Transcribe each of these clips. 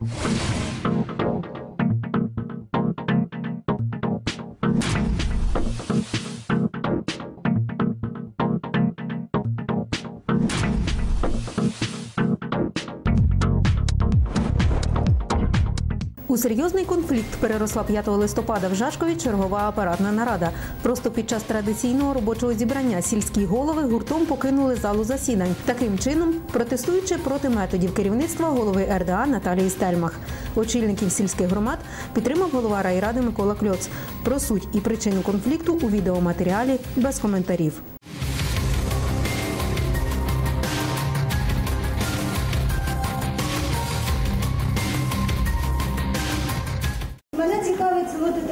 you У серйозний конфлікт переросла 5 листопада в Жашкові чергова апаратна нарада. Просто під час традиційного робочого зібрання сільські голови гуртом покинули залу засідань. Таким чином, протестуючи проти методів керівництва голови РДА Наталії Стельмах. Очільників сільських громад підтримав голова райради Микола Кльоц. Про суть і причину конфлікту у відеоматеріалі без коментарів.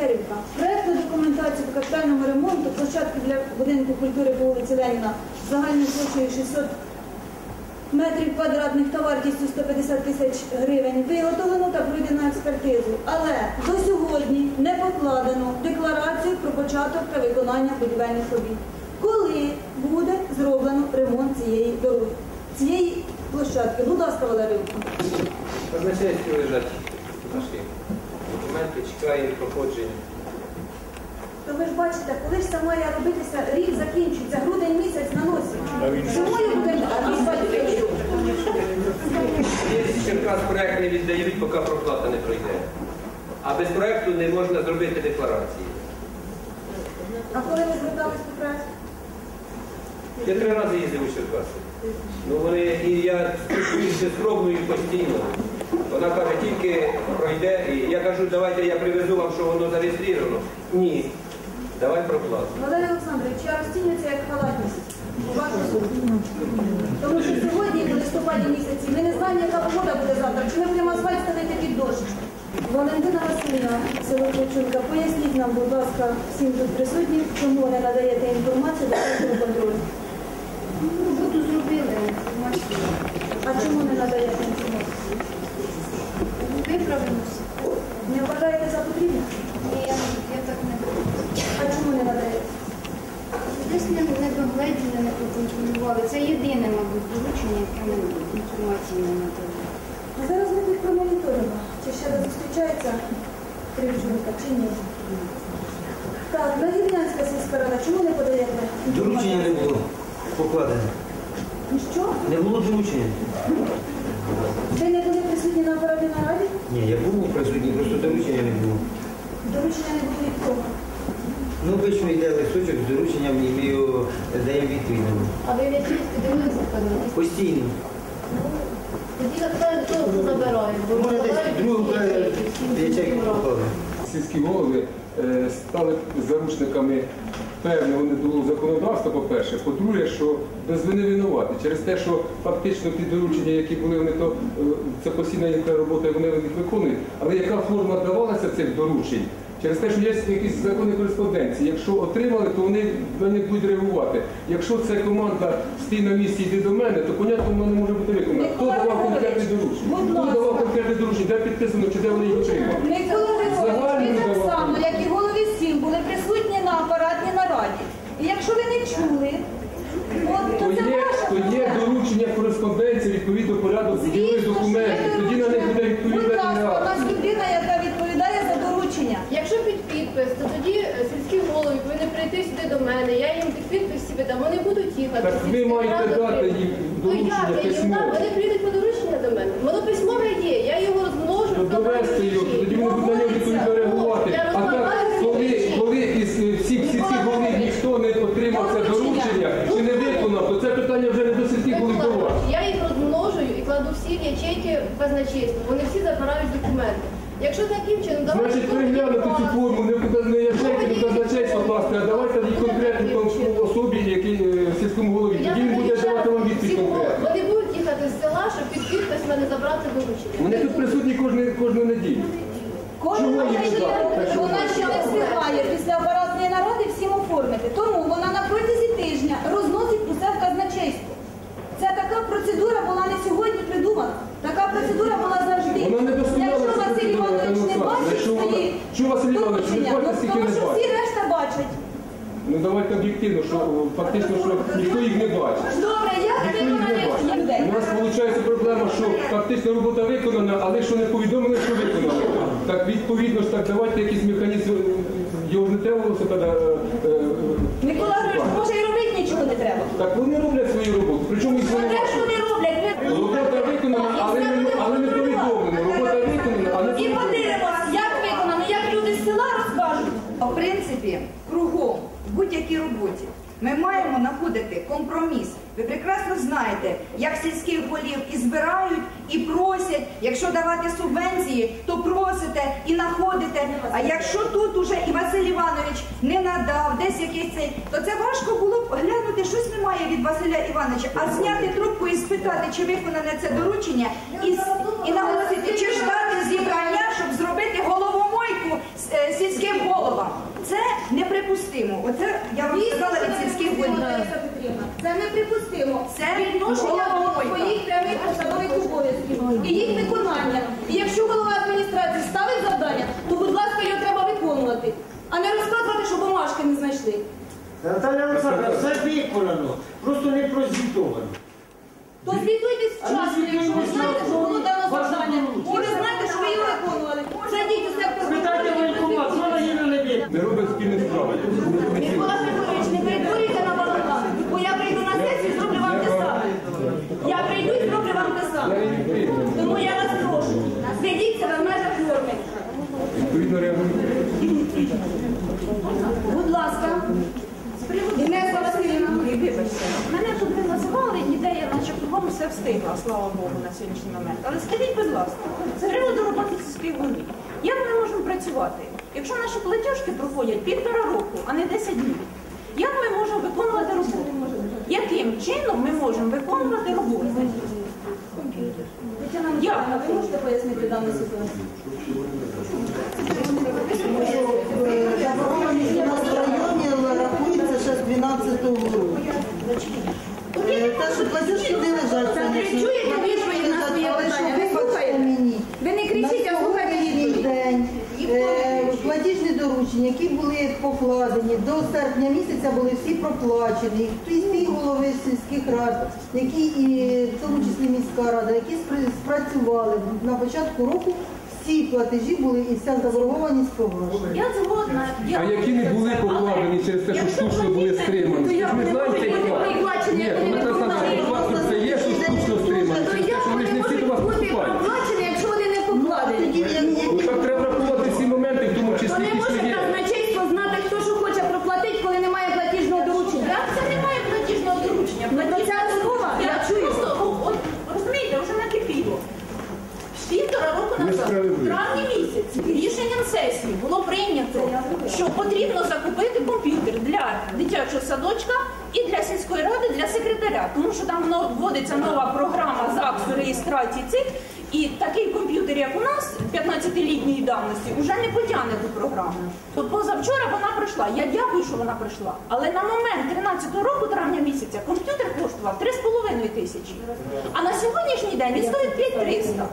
Тетерівка. Проектну документацію по капітальному ремонту площадки для будинку культури по вулиці Леніна загальною площею 600 метрів квадратних та вартістю 150 тисяч гривень виготовлено та пройдено експертизу. Але до сьогодні не покладено декларацію про початок та виконання будівельних робіт. Коли буде зроблено ремонт цієї дороги, цієї площадки? Будь ласка, Валерійовна. Казначейські лежать наші документи, чекаємо проходження. То ви ж бачите, коли ж це має робитися, рік закінчується, грудень місяць на носі. Асфальт. Є Черкас проект не віддають, поки проплата не пройде. А без проекту не можна зробити декларації. А коли ви звертались по пресі? Я три рази їздив у Черкаси. Ну вони і я Кровною постійно. Вона каже, тільки пройде. І я кажу, давайте я привезу вам, що воно зареєстровано. Ні. Давай проплату. Валерій Олександрович, я розцінюю це як халатність. у вашу суду. Тому що сьогодні, в листопаді місяці, ми не знаємо, яка погода буде завтра, чи ми будемо асфальт ставити під дощ. Валентина Васильівна, село Ключунка, поясніть нам, будь ласка, всім тут присутнім, чому ви не надаєте інформацію до цього контролю. Роботу зробили інформацію. А чому не надаєте інформацію? Виправимося. Не вважаєте за потрібне? І я, я так не буду. А чому не надаєте? Десь не, не догледіли, не проконтролювали. Це єдине, мабуть, доручення, яке ми інформації не надали. А зараз ми тут промоніторимо, чи ще раз зустрічається Кривчунка, чи ні. Так, Нагірнянська сільська рада, чому не подаєте? Доручення не було покладено. Ну Що? Не було доручення. Ви не були присутні на апараті нараді? Ні, я був присутній, просто доручення не було. Доручення не було від кого? Ну, обично йде листочок з дорученням і ми його даємо відповідно. А ви в'ячистки дивилися подивитися? Постійно. Тоді запитаю, хто хто забирає. Бо Може десь другу ячейку попали. Сільські голови е, стали заручниками певного недолу законодавства, по-перше. По-друге, що без вини винувати. Через те, що фактично ті доручення, які були, вони то е, це постійна їхня робота, і вони їх виконують. Але яка форма давалася цих доручень? Через те, що є якісь закони кореспонденції. Якщо отримали, то вони на них будуть реагувати. Якщо це команда стій на місці, йди до мене, то понятно, воно не може бути виконано. Хто давав конкретні доручення? Хто давав конкретні доручення? Де підписано, чи де вони їх отримали? Микола Григорович, ви Загальну так давати. само, як і голові сіл, були присутні на апаратній нараді. І якщо ви не чули, от, то То це є, ваша то є доручення кореспонденції відповідно порядок ділових Звісно, документів. Тоді на них буде доручення. Будь ласка, у нас людина, яка відповідає за доручення. Якщо під підпис, то тоді е, сільські голови повинні прийти сюди до мене. Я їм під підпис всі видам. Вони будуть їхати. Так ви маєте дати їм Ну як доручення я їм дам? Вони прийдуть по доручення до мене. Воно письмове є. Я його розмножу. То довести його, тоді вони будуть на нього відповідно реагувати. Я А так, розмовляю з коли, людьми. коли із е, всіх сільських голів ніхто не отримав це доручення чи не виконав, то це питання вже не до сільських голів до вас. Я їх розмножую і кладу всі в ячейки казначейства. Вони всі забирають документи. Якщо таким чином давайте Значить, тут переглянути цю форму, не не ячейки, не казначейство, будь ласка, а давайте їй конкретну там особі, який е, сільському голові. Тоді він буде давати вам відповідь конкретно. Вони будуть їхати з села, щоб під підпис мене забрати доручення. Вони тут присутні кожну, кожну неділю. Кожна Чого їм не дати? Вона ще не встигає після апаратної наради всім оформити. Тому вона на протязі тижня розносить усе в казначейство. Це така процедура була не сьогодні придумана. Така процедура була завжди. Вона не досконала, Якщо ця Василь процедура, Іванович не Олександр. бачить Якщо вона- свої що Василь Іванович не доручення, бачить, ну, стільки тому не що всі бачить. решта бачать. Ну давайте об'єктивно, що фактично, що ніхто їх не бачить. Добре, як Ніхто їх не бачить. У нас виходить проблема, що фактично робота виконана, але що не повідомили, що виконали. Так відповідно ж так давайте якийсь механізм, його не треба велосипеда. е, е, Микола Григорович, може і робити нічого не треба. Так вони роблять свою роботу. Причому їх Те, що вони роблять, Робота виконана, але не, але не повідомлена. Робота виконана, але не і подивимося, як виконано, як люди з села розкажуть. В принципі, кругом, в будь-якій роботі, ми маємо знаходити компроміс. Ви прекрасно знаєте, як сільських голів і збирають, і просять. Якщо давати субвенції, то просите і знаходите. А якщо тут уже і Василь Іванович не надав, десь якийсь цей, то це важко було б глянути, щось немає від Василя Івановича, а зняти трубку і спитати, чи виконане це доручення, і, і наголосити, чи ждати зібрання, щоб зробити головомойку е, сільським. Це неприпустимо. Оце я вам сказала від сільських голів. Це неприпустимо. Це відношення до своїх прямих посадових обов'язків і їх виконання. І якщо голова адміністрації ставить завдання, то будь ласка, його треба виконувати, а не розказувати, що бумажки не знайшли. Наталя Олександровна, все виконано, просто не прозвітовано. То звітуйтесь вчасно, якщо ви знаєте, що було дано завдання, і ви знаєте, що ви його виконували. Сектор Спитайте воєнкомат, що на її не вірить? Не робить спільні справи. Микола Петрович, не перетворюйте на балаган, бо я прийду на сесію і зроблю вам те саме. Я прийду і зроблю вам те саме. Тому я вас прошу, ведіться в межах норми. Відповідно реагуємо. Будь ласка, Інеса Васильівна. Вибачте, мене тут не називали, ніде я все встигла, слава Богу, на сьогоднішній момент. Але скажіть, будь ласка, з приводу роботи сільських голів, як ми можемо працювати, якщо наші платіжки проходять півтора року, а не 10 днів? Як ми можемо виконувати роботу? Яким чином ми можемо виконувати роботу? Михайлівна, ви можете пояснити дану ситуацію? Заборгованість у нас в районі рахується ще з 12-го року. Те, що платіжки це не Чуєте відповідь на своє питання? ви Ви слухаєте? мені? Ви не кричіть, а слухайте відповідь. е, платіжні доручення, які були покладені до серпня місяця, були всі проплачені. Всі голови сільських рад, які і в тому числі міська рада, які спрацювали на початку року, всі платежі були і вся заборгованість погашена. Я згодна. Я... А які не були покладені через те, що штучно були стримані? То Ви знаєте, як? Ні, вони ми не це знаємо. покладені? Власне, це є, що штучно стримані. То Через те, як що вони ж вони не всі до можуть вас бути поступають. проплачені, якщо вони не Тоді, покладені? як- Ну так треба врахувати всі моменти, в тому То числі не і може що є. казначейство знати, хто що хоче проплатити, коли немає платіжного доручення. Як це немає платіжного доручення? Ну, то ця розмова, я чую. Просто, о, от, розумієте, вже накипіло. Півтора року назад, Несправедливо. в травні місяці, рішенням сесії було прийнято, що потрібно закупити комп'ютер для дитячого садочка і для сільської ради, для секретаря, тому що там вводиться нова програма ЗАГСу реєстрації цих, і такий комп'ютер, як у нас, 15-літньої давності, вже не потягне ту програму. От позавчора вона прийшла. Я дякую, що вона прийшла. Але на момент 13-го року, травня місяця, комп'ютер коштував 3,5 тисячі. А на сьогоднішній день він стоїть 5300.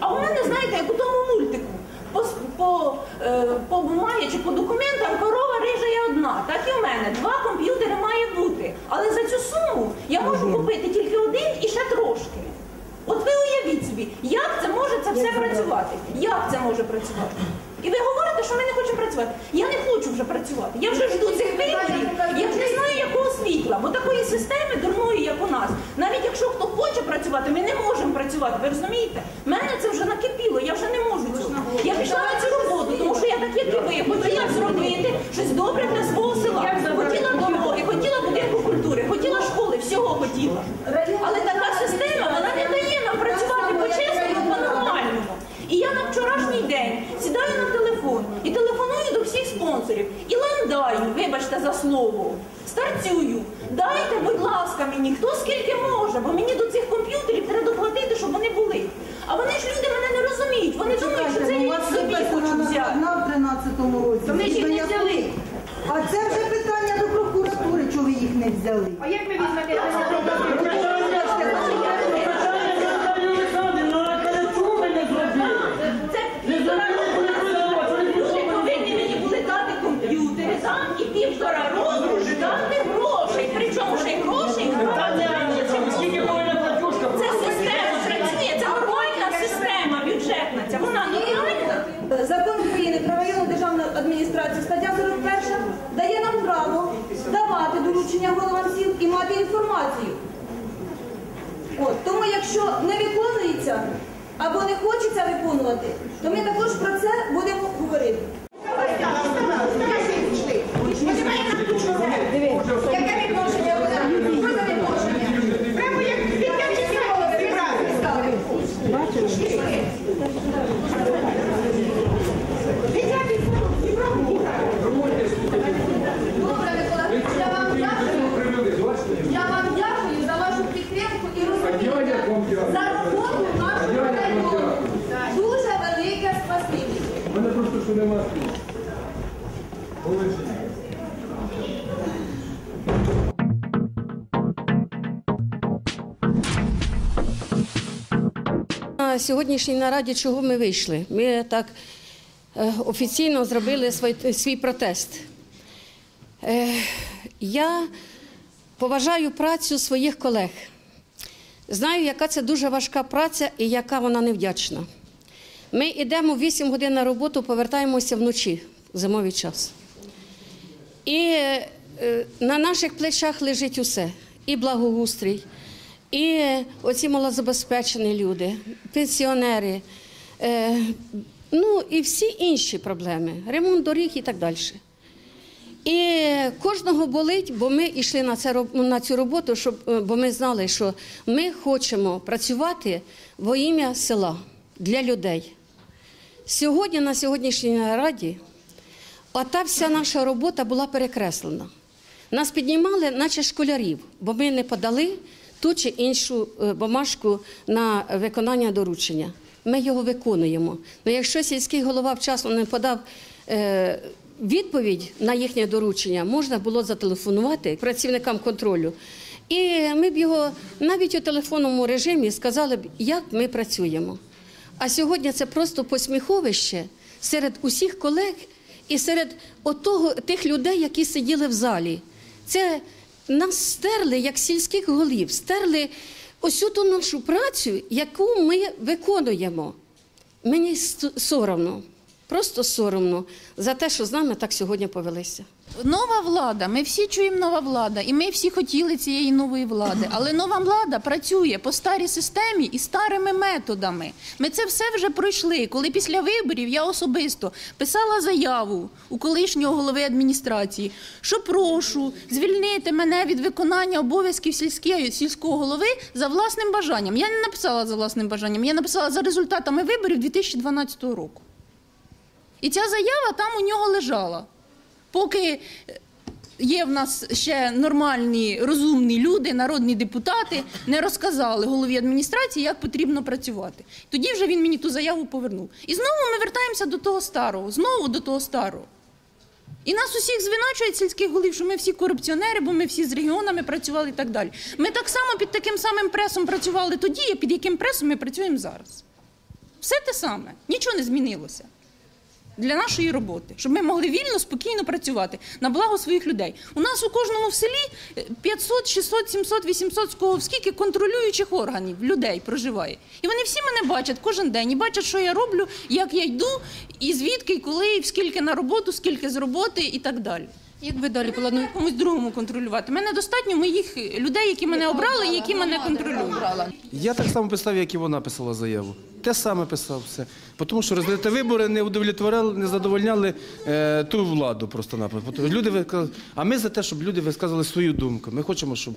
А у мене, знаєте, як у тому мультику. По, по, е, по бумагі чи по документам корова рижа є одна. Так і в мене. Два комп'ютери має бути. Але за цю суму я можу купити тільки один і ще трошки. От ви уявіть собі, як це може це все працювати? Як це може працювати? І ви говорите, що ми не хочемо працювати. Я не хочу вже працювати. Я вже жду цих виборів. Я ж не знаю, якого світла, бо такої системи дурної, як у нас. Навіть якщо хто хоче працювати, ми не можемо працювати. Ви розумієте? Мене це вже накипіло, я вже не можу цього. Я пішла на цю роботу, тому що я так, як і ви, хотіла зробити щось добре для свого села. Хотіла дороги, хотіла будинку культури, хотіла школи, всього хотіла. Але така система вона не дає нам працювати по-чесному, по-нормальному. І я на вчорашній день сідаю на телефон і телефоную до всіх спонсорів і ландаю, вибачте за слово, старцюю. Дайте, будь ласка, мені хто скільки може, бо мені до цих комп'ютерів треба доплатити, щоб вони були. А вони ж люди мене не розуміють. Вони думають, що це ну, я вас собі хочу взяти. в 13-му році. То ми ж їх не взяли. А це вже питання до прокуратури, чого ви їх не взяли. А як ми візьмемо? Наталя Олександрівна, а каже, чому ви не зробили? Це Не півтора зробили, року коли працювати, ви не Люди повинні мені були дати комп'ютери там і півтора року документації, стаття 41 дає нам право давати доручення головам сіл і мати інформацію. От, тому якщо не виконується або не хочеться виконувати, то ми також про це будемо На сьогоднішній нараді чого ми вийшли? Ми так е, офіційно зробили свій, свій протест. Е, я поважаю працю своїх колег. Знаю, яка це дуже важка праця і яка вона невдячна. Ми йдемо 8 годин на роботу, повертаємося вночі в зимовий час. І е, на наших плечах лежить усе: і благоустрій, і оці малозабезпечені люди, пенсіонери, е, ну і всі інші проблеми, ремонт доріг і так далі. І кожного болить, бо ми йшли на, це, на цю роботу, щоб, е, бо ми знали, що ми хочемо працювати во ім'я села для людей. Сьогодні, на сьогоднішній нараді, ота вся наша робота була перекреслена. Нас піднімали, наче школярів, бо ми не подали ту чи іншу е, бумажку на виконання доручення. Ми його виконуємо. Ну, якщо сільський голова вчасно не подав е, відповідь на їхнє доручення, можна було зателефонувати працівникам контролю. І ми б його навіть у телефонному режимі сказали б, як ми працюємо. А сьогодні це просто посміховище серед усіх колег і серед отого, тих людей, які сиділи в залі. Це нас стерли як сільських голів, стерли ось ту нашу працю, яку ми виконуємо. Мені соромно, просто соромно за те, що з нами так сьогодні повелися. Нова влада, ми всі чуємо нова влада, і ми всі хотіли цієї нової влади. Але нова влада працює по старій системі і старими методами. Ми це все вже пройшли. Коли після виборів я особисто писала заяву у колишнього голови адміністрації, що прошу звільнити мене від виконання обов'язків сільської, сільського голови за власним бажанням. Я не написала за власним бажанням, я написала за результатами виборів 2012 року. І ця заява там у нього лежала. Поки є в нас ще нормальні, розумні люди, народні депутати, не розказали голові адміністрації, як потрібно працювати. Тоді вже він мені ту заяву повернув. І знову ми вертаємося до того старого, знову до того старого. І нас усіх звинувачують сільських голів, що ми всі корупціонери, бо ми всі з регіонами працювали і так далі. Ми так само під таким самим пресом працювали тоді, під яким пресом ми працюємо зараз. Все те саме, нічого не змінилося для нашої роботи, щоб ми могли вільно, спокійно працювати на благо своїх людей. У нас у кожному в селі е, 500, 600, 700, 800, з кого скільки контролюючих органів людей проживає. І вони всі мене бачать кожен день і бачать, що я роблю, як я йду, і звідки, і коли, і скільки на роботу, скільки з роботи і так далі. Як ви далі плануєте комусь другому контролювати? Мене достатньо моїх людей, які мене обрали, які мене контролюють. Я так само писав, як і вона писала заяву. Те саме писав все. Тому що результати вибори не удовлетворяли, не задовольняли е, ту владу просто-напросто. Люди А ми за те, щоб люди висказували свою думку. Ми хочемо, щоб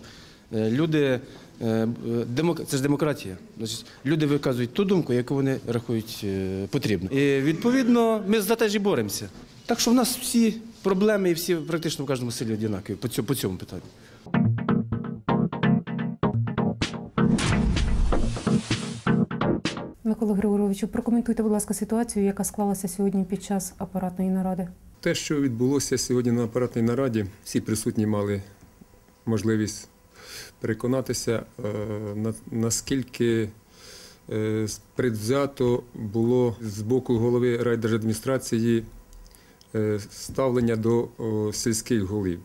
е, люди. е, демок- Це ж демократія. Значить, люди виказують ту думку, яку вони рахують е, потрібно. І відповідно ми за те ж і боремося. Так що в нас всі проблеми і всі практично в кожному селі однакові по цьому питанню. Микола Григоровичу, прокоментуйте, будь ласка, ситуацію, яка склалася сьогодні під час апаратної наради. Те, що відбулося сьогодні на апаратній нараді, всі присутні мали можливість переконатися, е, наскільки е, предвзято було з боку голови райдержадміністрації е, ставлення до сільських голів.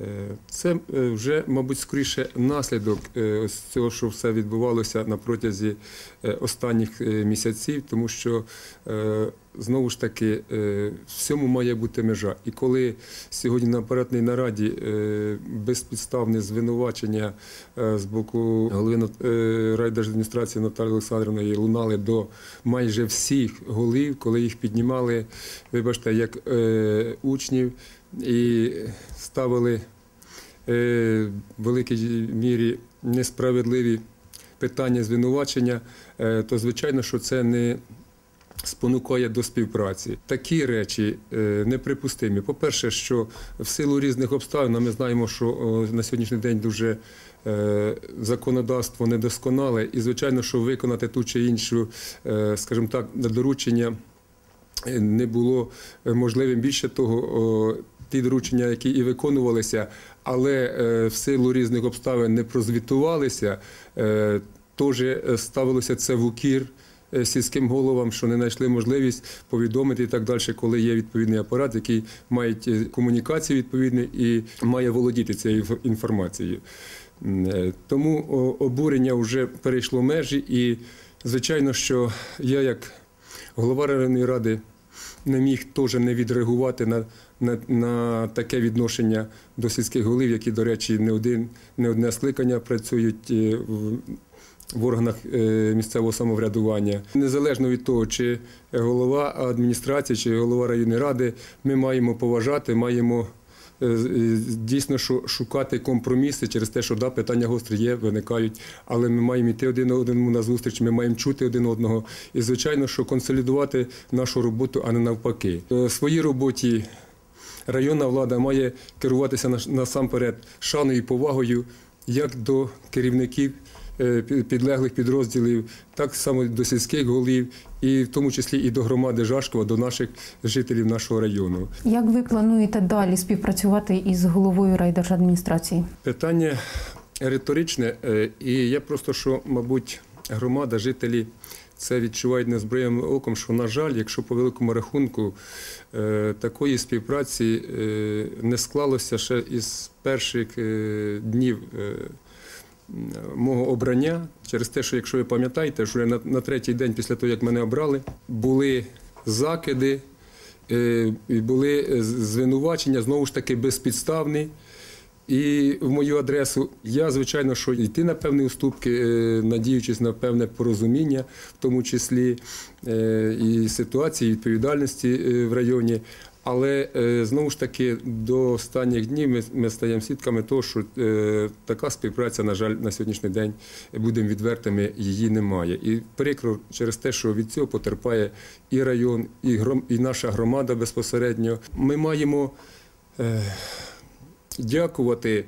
Е, Це е, вже, мабуть, скоріше наслідок е, ось цього, що все відбувалося на протязі е, останніх е, місяців, тому що е, знову ж таки е, всьому має бути межа. І коли сьогодні на апаратній нараді е, безпідставне звинувачення е, з боку голови е, райдержадміністрації Наталії Олександрівної лунали до майже всіх голів, коли їх піднімали, вибачте, як е, учнів і ставили е, в великій мірі несправедливі питання звинувачення, е, то звичайно, що це не спонукає до співпраці. Такі речі е, неприпустимі. По-перше, що в силу різних обставин, ми знаємо, що на сьогоднішній день дуже законодавство недосконале, і звичайно, що виконати ту чи іншу, скажімо так, доручення не було е, можливим. Більше того, ті доручення, які і виконувалися, але е, в силу різних обставин не прозвітувалися, е, теж ставилося це в укір сільським головам, що не знайшли можливість повідомити і так далі, коли є відповідний апарат, який має комунікації відповідні і має володіти цією інформацією. Тому обурення вже перейшло межі, і звичайно, що я як голова районної ради не міг теж не відреагувати на, на, на таке відношення до сільських голів, які, до речі, не один не одне скликання працюють е, в, в органах е, місцевого самоврядування. Незалежно від того, чи голова адміністрації, чи голова районної ради, ми маємо поважати, маємо. Е, е, Дійсно, шукати компроміси через те, що да, питання гострі є, виникають, але ми маємо йти один одному на зустріч, ми маємо чути один одного. І, звичайно, що консолідувати нашу роботу, а не навпаки. В своїй роботі районна влада має керуватися на- насамперед шаною і повагою як до керівників е, підлеглих підрозділів, так само до сільських голів, і в тому числі і до громади Жашкова, до наших жителів нашого району. Як ви плануєте далі співпрацювати із головою райдержадміністрації? Питання риторичне, е, і я просто що, мабуть, громада, жителі це відчувають незброєним оком, що, на жаль, якщо по великому рахунку е, такої співпраці е, не склалося ще із перших е, днів. Мого обрання через те, що якщо ви пам'ятаєте, я на, на третій день після того, як мене обрали, були закиди, е, і були е, звинувачення знову ж таки безпідставні. І в мою адресу я, звичайно, що йти на певні уступки, е, надіючись на певне порозуміння, в тому числі е, і ситуації, і відповідальності в районі. Але е, знову ж таки до останніх днів ми, ми стаємо свідками того, що е, така співпраця, на жаль, на сьогоднішній день будемо відвертими, її немає. І прикро через те, що від цього потерпає і район, і, гром, і наша громада безпосередньо. Ми маємо. Е, дякувати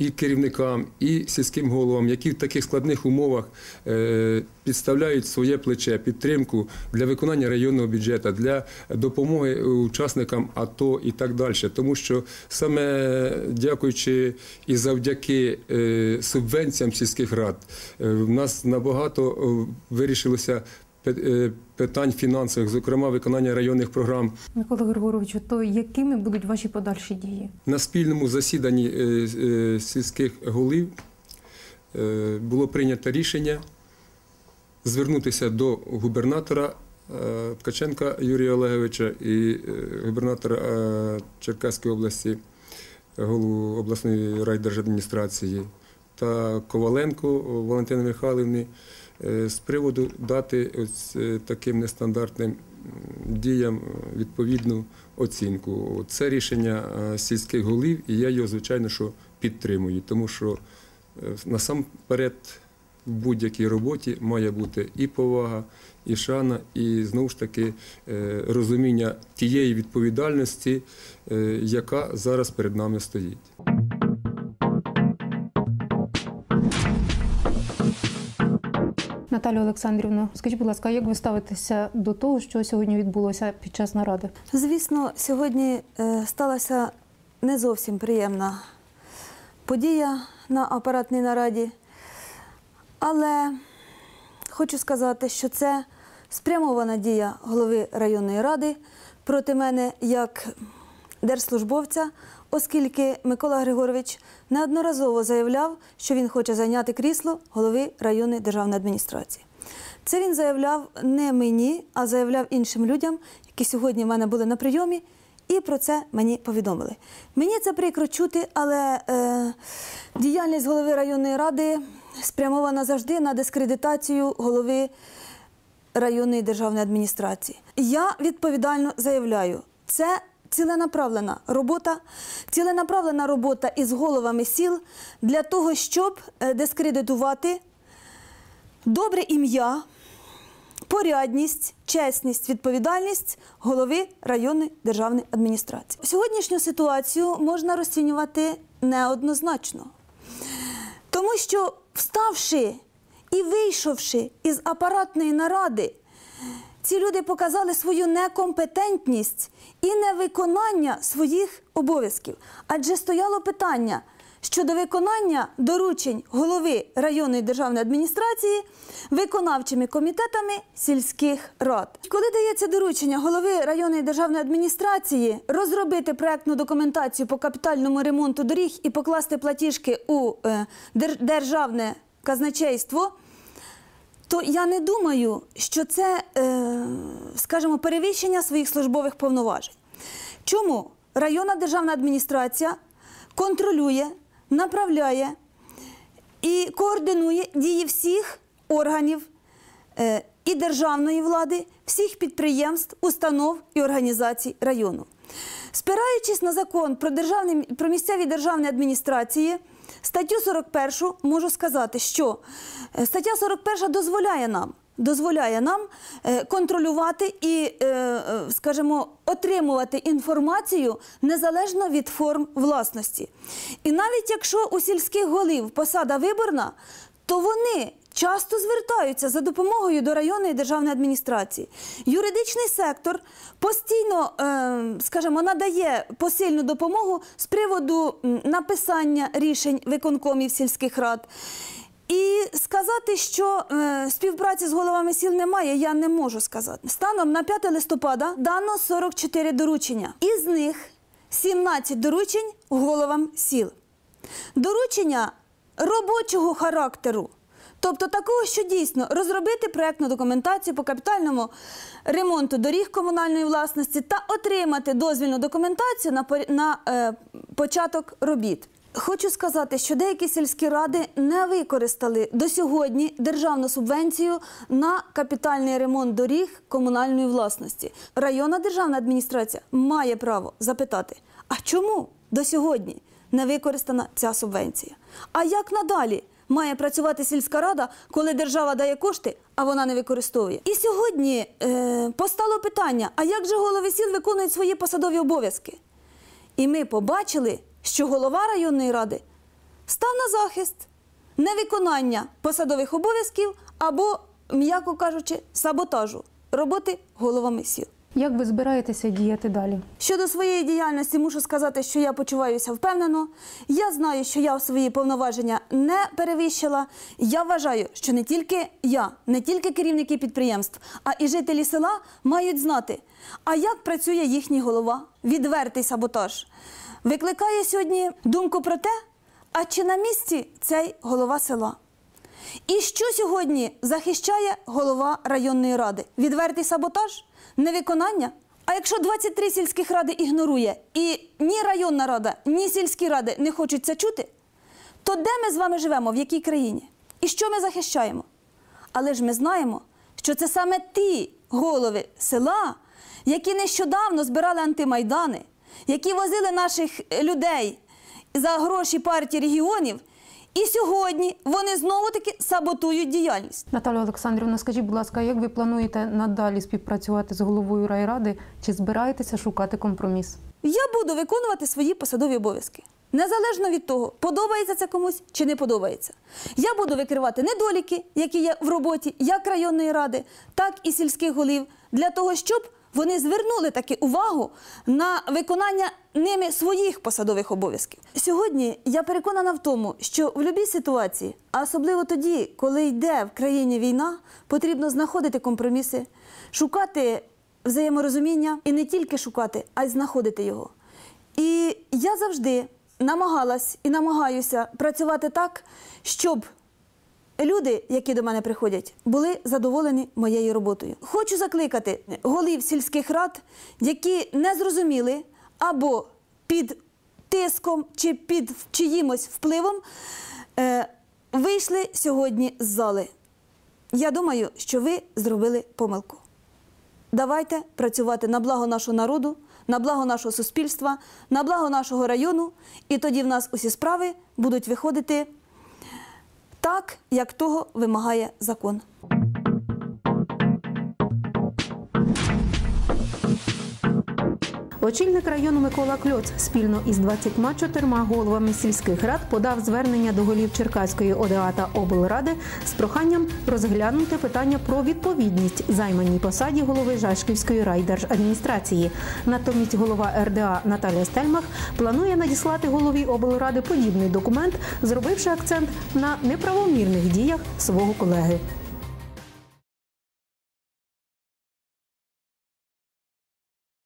і керівникам, і сільським головам, які в таких складних умовах е, підставляють своє плече, підтримку для виконання районного бюджету, для допомоги учасникам АТО і так далі. Тому що саме дякуючи і завдяки е, субвенціям сільських рад, е, в нас набагато вирішилося питань фінансових, зокрема виконання районних програм. Микола Григоровичу, то якими будуть ваші подальші дії? На спільному засіданні е, е, сільських голів е, було прийнято рішення звернутися до губернатора Ткаченка Юрія Олеговича і губернатора Черкаської області, голову обласної райдержадміністрації та Коваленко Валентини Михайлівни з приводу дати ось е, таким нестандартним діям е, відповідну оцінку. Це рішення е, сільських голів, і я його, звичайно, що підтримую, тому що е, насамперед в будь-якій роботі має бути і повага, і шана, і знову ж таки е, розуміння тієї відповідальності, е, яка зараз перед нами стоїть. Наталія Олександрівна, скажіть, будь ласка, як ви ставитеся до того, що сьогодні відбулося під час наради? Звісно, сьогодні е, сталася не зовсім приємна подія на апаратній нараді, але хочу сказати, що це спрямована дія голови районної ради. Проти мене як держслужбовця оскільки Микола Григорович неодноразово заявляв, що він хоче зайняти крісло голови районної державної адміністрації. Це він заявляв не мені, а заявляв іншим людям, які сьогодні в мене були на прийомі, і про це мені повідомили. Мені це прикро чути, але е, діяльність голови районної ради спрямована завжди на дискредитацію голови районної державної адміністрації. Я відповідально заявляю, це ціленаправлена робота, ціленаправлена робота із головами сіл для того, щоб е, дискредитувати добре ім'я, порядність, чесність, відповідальність голови районної державної адміністрації. Сьогоднішню ситуацію можна розцінювати неоднозначно. Тому що, вставши і вийшовши із апаратної наради, ці люди показали свою некомпетентність і невиконання своїх обов'язків. Адже стояло питання щодо виконання доручень голови районної державної адміністрації виконавчими комітетами сільських рад. Коли дається доручення голови районної державної адміністрації розробити проектну документацію по капітальному ремонту доріг і покласти платіжки у е, дер- державне казначейство, то я не думаю, що це, е, скажімо, перевищення своїх службових повноважень. Чому районна державна адміністрація контролює, направляє і координує дії всіх органів е, і державної влади, всіх підприємств, установ і організацій району. Спираючись на закон про, про місцеві державні адміністрації, статтю 41 можу сказати, що е, стаття 41 дозволяє нам. Дозволяє нам е, контролювати і, е, скажімо, отримувати інформацію незалежно від форм власності. І навіть якщо у сільських голів посада виборна, то вони часто звертаються за допомогою до районної державної адміністрації. Юридичний сектор постійно, е, скажімо, надає посильну допомогу з приводу написання рішень виконкомів сільських рад. І сказати, що е, співпраці з головами сіл немає, я не можу сказати. Станом на 5 листопада дано 44 доручення. Із них 17 доручень головам сіл. Доручення робочого характеру. Тобто такого, що дійсно розробити проєктну документацію по капітальному ремонту доріг комунальної власності та отримати дозвільну документацію на, на е, початок робіт. Хочу сказати, що деякі сільські ради не використали до сьогодні державну субвенцію на капітальний ремонт доріг комунальної власності. Районна державна адміністрація має право запитати, а чому до сьогодні не використана ця субвенція? А як надалі має працювати сільська рада, коли держава дає кошти, а вона не використовує? І сьогодні е, постало питання: а як же голови сіл виконують свої посадові обов'язки? І ми побачили, що голова районної ради став на захист невиконання посадових обов'язків або, м'яко кажучи, саботажу роботи головами сіл. Як ви збираєтеся діяти далі? Щодо своєї діяльності, мушу сказати, що я почуваюся впевнено. Я знаю, що я свої повноваження не перевищила. Я вважаю, що не тільки я, не тільки керівники підприємств, а і жителі села мають знати, а як працює їхній голова. Відвертий саботаж викликає сьогодні думку про те, а чи на місці цей голова села. І що сьогодні захищає голова районної ради? Відвертий саботаж? Невиконання? А якщо 23 сільських ради ігнорує і ні районна рада, ні сільські ради не хочуть це чути, то де ми з вами живемо, в якій країні? І що ми захищаємо? Але ж ми знаємо, що це саме ті голови села, які нещодавно збирали антимайдани, які возили наших людей за гроші партії регіонів, і сьогодні вони знову таки саботують діяльність. Наталя Олександрівна, скажіть, будь ласка, як ви плануєте надалі співпрацювати з головою райради? Чи збираєтеся шукати компроміс? Я буду виконувати свої посадові обов'язки. Незалежно від того, подобається це комусь чи не подобається. Я буду викривати недоліки, які є в роботі як районної ради, так і сільських голів, для того, щоб вони звернули таки увагу на виконання ними своїх посадових обов'язків. Сьогодні я переконана в тому, що в будь-якій ситуації, а особливо тоді, коли йде в країні війна, потрібно знаходити компроміси, шукати взаєморозуміння і не тільки шукати, а й знаходити його. І я завжди намагалась і намагаюся працювати так, щоб люди, які до мене приходять, були задоволені моєю роботою. Хочу закликати голів сільських рад, які не зрозуміли або під тиском чи під чиїмось впливом е, вийшли сьогодні з зали. Я думаю, що ви зробили помилку. Давайте працювати на благо нашого народу, на благо нашого суспільства, на благо нашого району, і тоді в нас усі справи будуть виходити так, як того вимагає закон. Очільник району Микола Кльоц спільно із 24 головами сільських рад подав звернення до голів Черкаської ОДА та облради з проханням розглянути питання про відповідність займаній посаді голови Жашківської райдержадміністрації. Натомість голова РДА Наталія Стельмах планує надіслати голові облради подібний документ, зробивши акцент на неправомірних діях свого колеги.